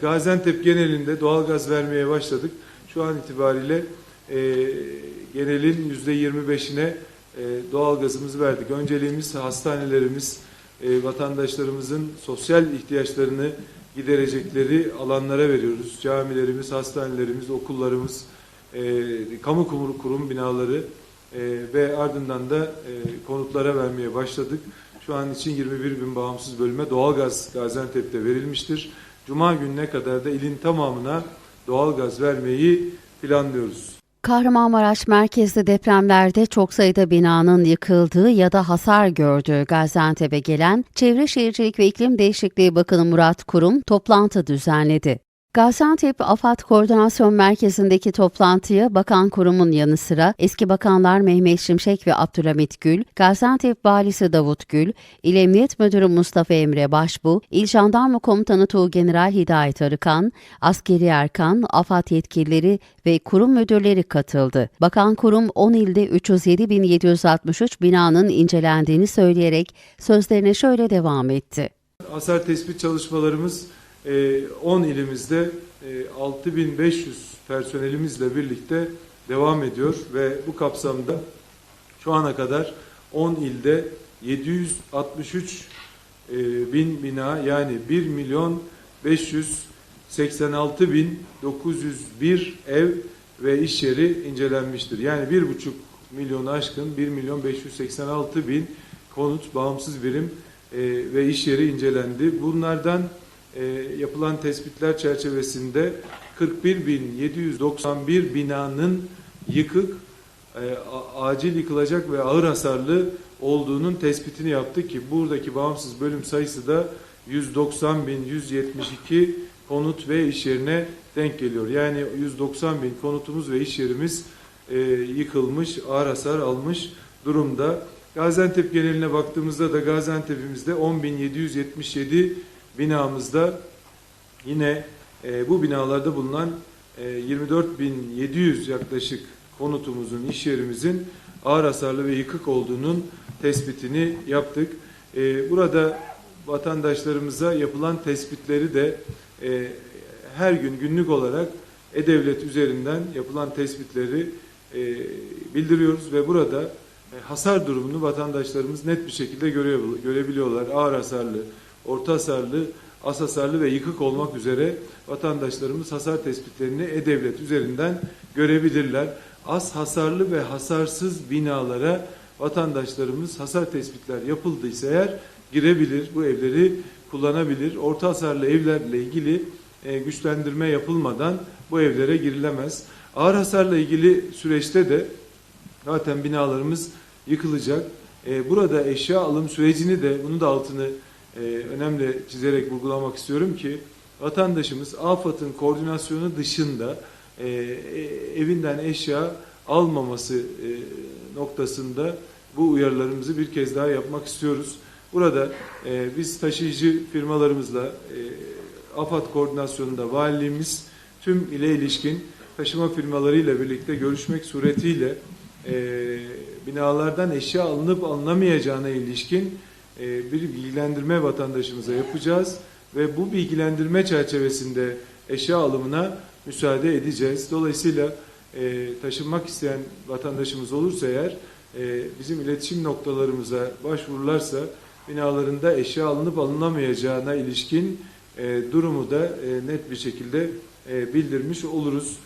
Gaziantep genelinde doğalgaz vermeye başladık. Şu an itibariyle e, genelin yüzde 25'ine e, doğalgazımızı verdik. Önceliğimiz hastanelerimiz, e, vatandaşlarımızın sosyal ihtiyaçlarını giderecekleri alanlara veriyoruz. Camilerimiz, hastanelerimiz, okullarımız, e, kamu kurum, kurum binaları e, ve ardından da e, konutlara vermeye başladık. Şu an için 21 bin bağımsız bölüme doğalgaz Gaziantep'te verilmiştir. Cuma gününe kadar da ilin tamamına doğalgaz vermeyi planlıyoruz. Kahramanmaraş merkezli depremlerde çok sayıda binanın yıkıldığı ya da hasar gördüğü Gaziantep'e gelen Çevre Şehircilik ve İklim Değişikliği Bakanı Murat Kurum toplantı düzenledi. Gaziantep AFAD Koordinasyon Merkezi'ndeki toplantıya Bakan Kurum'un yanı sıra eski bakanlar Mehmet Şimşek ve Abdülhamit Gül, Gaziantep Valisi Davut Gül, İl Emniyet Müdürü Mustafa Emre Başbu, İl Jandarma Komutanı Tuğgeneral Hidayet Arıkan, Askeri Erkan, AFAD yetkilileri ve kurum müdürleri katıldı. Bakan Kurum 10 ilde 307.763 binanın incelendiğini söyleyerek sözlerine şöyle devam etti. Hasar tespit çalışmalarımız 10 ilimizde e, 6500 personelimizle birlikte devam ediyor ve bu kapsamda şu ana kadar 10 ilde 763 e, bin bina yani 1 milyon 586 bin 901 ev ve iş yeri incelenmiştir. Yani 1,5 milyonu aşkın 1 milyon 586 bin konut bağımsız birim e, ve iş yeri incelendi. Bunlardan e, yapılan tespitler çerçevesinde 41.791 binanın yıkık, e, acil yıkılacak ve ağır hasarlı olduğunun tespitini yaptık ki buradaki bağımsız bölüm sayısı da 190.172 konut ve iş yerine denk geliyor. Yani 190 bin konutumuz ve iş yerimiz e, yıkılmış, ağır hasar almış durumda. Gaziantep geneline baktığımızda da Gaziantep'imizde 10.777 binamızda yine e, bu binalarda bulunan e, 24.700 yaklaşık konutumuzun, iş yerimizin ağır hasarlı ve yıkık olduğunun tespitini yaptık. E, burada vatandaşlarımıza yapılan tespitleri de e, her gün günlük olarak E-Devlet üzerinden yapılan tespitleri e, bildiriyoruz ve burada e, hasar durumunu vatandaşlarımız net bir şekilde göre, görebiliyorlar. Ağır hasarlı, orta hasarlı, az hasarlı ve yıkık olmak üzere vatandaşlarımız hasar tespitlerini E-Devlet üzerinden görebilirler. Az hasarlı ve hasarsız binalara vatandaşlarımız hasar tespitler yapıldıysa eğer girebilir, bu evleri kullanabilir. Orta hasarlı evlerle ilgili e, güçlendirme yapılmadan bu evlere girilemez. Ağır hasarla ilgili süreçte de zaten binalarımız yıkılacak. E, burada eşya alım sürecini de bunu da altını e, önemli çizerek vurgulamak istiyorum ki vatandaşımız AFAD'ın koordinasyonu dışında e, e, evinden eşya almaması e, noktasında bu uyarılarımızı bir kez daha yapmak istiyoruz. Burada e, biz taşıyıcı firmalarımızla e, AFAD koordinasyonunda valiliğimiz tüm ile ilişkin taşıma firmalarıyla birlikte görüşmek suretiyle e, binalardan eşya alınıp alınamayacağına ilişkin e, bir bilgilendirme vatandaşımıza yapacağız ve bu bilgilendirme çerçevesinde eşya alımına müsaade edeceğiz. Dolayısıyla e, taşınmak isteyen vatandaşımız olursa eğer e, bizim iletişim noktalarımıza başvururlarsa binalarında eşya alınıp alınamayacağına ilişkin durumu da net bir şekilde bildirmiş oluruz.